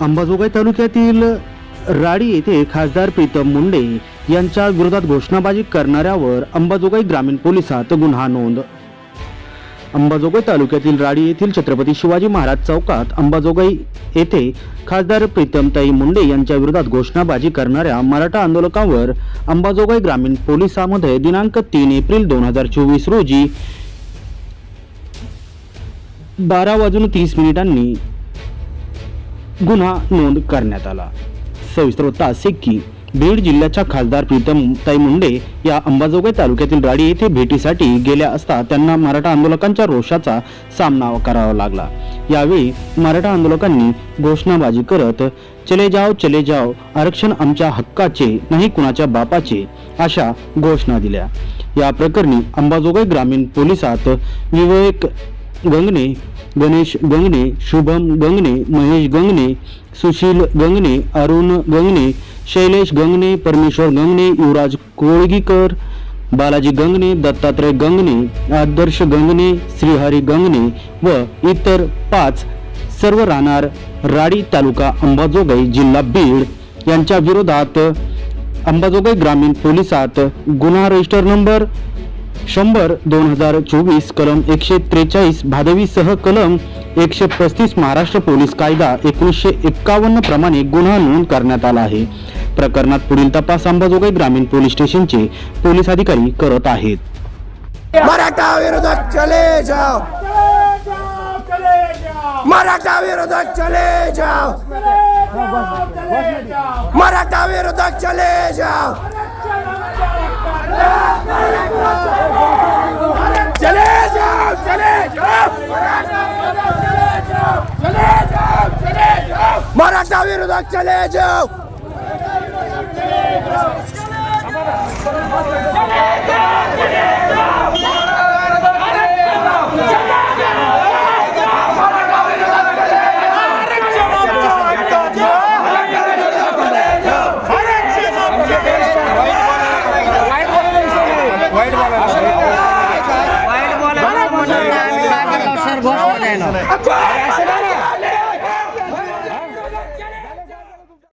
अंबाजोगाई तालुक्यातील राडी येथे खासदार प्रीतम मुंडे यांच्या विरोधात घोषणाबाजी करणाऱ्यावर अंबाजोगाई ग्रामीण पोलिसात गुन्हा नोंद. अंबाजोगाई तालुक्यातील राडी येथील छत्रपती शिवाजी महाराज चौकात अंबाजोगाई येथे खासदार प्रीतमताई मुंडे यांच्या विरोधात घोषणाबाजी करणाऱ्या मराठा आंदोलकांवर अंबाजोगाई ग्रामीण पोलिसामध्ये दिनांक तीन एप्रिल दोन हजार चोवीस रोजी बारा वाजून तीस मिनिटांनी गुन्हा नोंद करण्यात आला. सविस्तर वृत्त असे की बीड जिल्ह्याच्या खासदार प्रीतम ताई मुंडे या अंबाजोगाई तालुक्यातील राडी येथे भेटीसाठी गेल्या असता त्यांना मराठा आंदोलकांच्या रोषाचा सामना करावा लागला. यावेळी मराठा आंदोलकांनी घोषणाबाजी करत चले जाओ चले जाओ आरक्षण आमच्या हक्काचे नाही कुणाच्या बापाचे अशा घोषणा दिल्या. या प्रकरणी अंबाजोगाई ग्रामीण पोलिसात विवेक गंगणे गणेश गंगणे शुभम गंगणे महेश गंगणे सुशील गंगणे अरुण गंगणे शैलेश गंगणे परमेश्वर गंगणे युवराज कोळगीकर बालाजी गंगणे दत्तात्रय गंगणे आदर्श गंगणे श्रीहरी गंगणे व इतर पाच सर्व राहणार राडी तालुका अंबाजोगाई जिल्हा बीड यांच्या विरोधात अंबाजोगाई ग्रामीण पोलिसात गुन्हा रजिस्टर नंबर शंभर दोन हजार चोवीस कलम एकशे त्रेचाळीस भादवीसह कलम एकशे पस्तीस महाराष्ट्र पोलीस कायदा एकोणीसशे एक्कावन्न प्रमाणे गुन्हा नोंद करण्यात आला आहे. प्रकरणात पुढील तपास अंबाजोगाई ग्रामीण पोलीस स्टेशनचे पोलीस अधिकारी करत आहेत. मराठा विरोधात चले जाओ. मराठा विरोधात चले जाओ. मराठा विरोधात चले जाओ. जाओ चले जाओ मराठा विरोधात चले जाओ né? Agora!